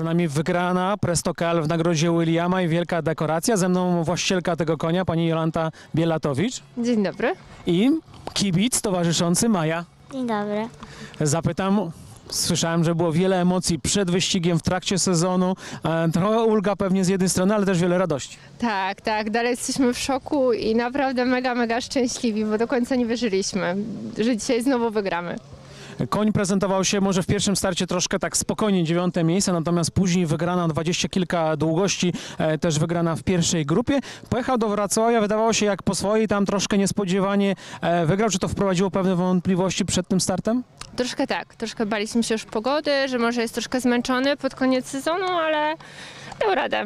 Z nami wygrana Presto Cal w nagrodzie Williama i wielka dekoracja. Ze mną właścicielka tego konia, pani Jolanta Bielatowicz Dzień dobry. i kibic towarzyszący Maja. Dzień dobry. Zapytam, słyszałem, że było wiele emocji przed wyścigiem, w trakcie sezonu. E, Trochę ulga pewnie z jednej strony, ale też wiele radości. Tak, tak, dalej jesteśmy w szoku i naprawdę mega, mega szczęśliwi, bo do końca nie wierzyliśmy, że dzisiaj znowu wygramy. Koń prezentował się może w pierwszym starcie troszkę tak spokojnie, dziewiąte miejsce, natomiast później wygrana dwadzieścia kilka długości, e, też wygrana w pierwszej grupie. Pojechał do Wrocławia, wydawało się jak po swojej, tam troszkę niespodziewanie e, wygrał. Czy to wprowadziło pewne wątpliwości przed tym startem? Troszkę tak, troszkę baliśmy się już pogody, że może jest troszkę zmęczony pod koniec sezonu, ale dał radę.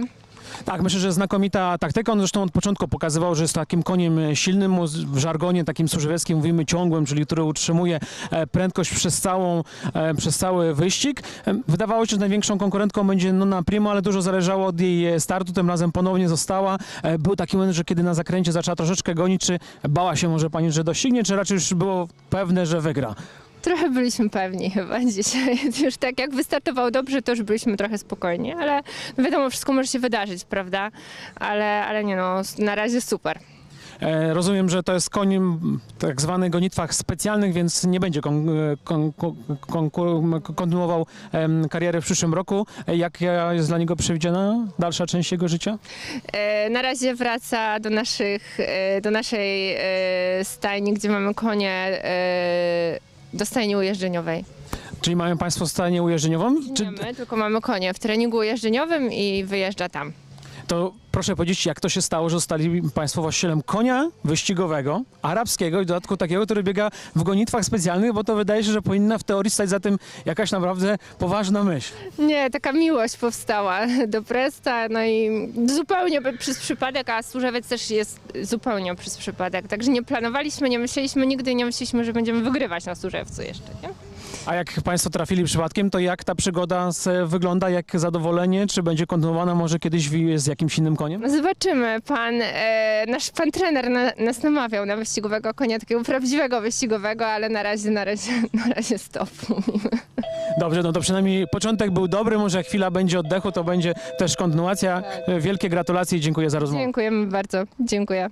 Tak, myślę, że znakomita taktyka. On zresztą od początku pokazywał, że jest takim koniem silnym, w żargonie takim służewieckim mówimy ciągłym, czyli który utrzymuje e, prędkość przez, całą, e, przez cały wyścig. E, Wydawało się, że największą konkurentką będzie Nona Primo, ale dużo zależało od jej startu. Tym razem ponownie została. Był taki moment, że kiedy na zakręcie zaczęła troszeczkę gonić, czy bała się może pani, że doścignie, czy raczej już było pewne, że wygra? Trochę byliśmy pewni chyba dzisiaj. Już tak jak wystartował dobrze, to już byliśmy trochę spokojni, ale no wiadomo, wszystko może się wydarzyć, prawda? Ale, ale nie no, na razie super. E, Rozumiem, że to jest koń m, tak zwany gonitwach specjalnych, więc nie będzie kon, e, kon, kon, kon, kontynuował em, karierę w przyszłym roku. E, Jaka jest dla niego przewidziana dalsza część jego życia? E, Na razie wraca do, naszych, e, do naszej e, stajni, gdzie mamy konie, e, do stajni ujeżdżeniowej. Czyli mają Państwo stajnię ujeżdżeniową? Czy Nie my, tylko mamy konie w treningu ujeżdżeniowym i wyjeżdża tam. To proszę powiedzieć, jak to się stało, że zostali Państwo właścicielem konia wyścigowego, arabskiego i w dodatku takiego, który biega w gonitwach specjalnych, bo to wydaje się, że powinna w teorii stać za tym jakaś naprawdę poważna myśl. Nie, taka miłość powstała do Presta, no i zupełnie przez przypadek, a Służewiec też jest zupełnie przez przypadek. Także nie planowaliśmy, nie myśleliśmy nigdy, nie myśleliśmy, że będziemy wygrywać na Służewcu jeszcze, nie? A jak Państwo trafili przypadkiem, to jak ta przygoda z, wygląda, jak zadowolenie? Czy będzie kontynuowana może kiedyś w, z jakimś innym koniem? Zobaczymy. Pan, e, nasz pan trener na, nas namawiał na wyścigowego konia, takiego prawdziwego wyścigowego, ale na razie, na razie, na razie stop. Dobrze, no to przynajmniej początek był dobry, może chwila będzie oddechu, to będzie też kontynuacja. Wielkie gratulacje i dziękuję za rozmowę. Dziękujemy bardzo. Dziękuję.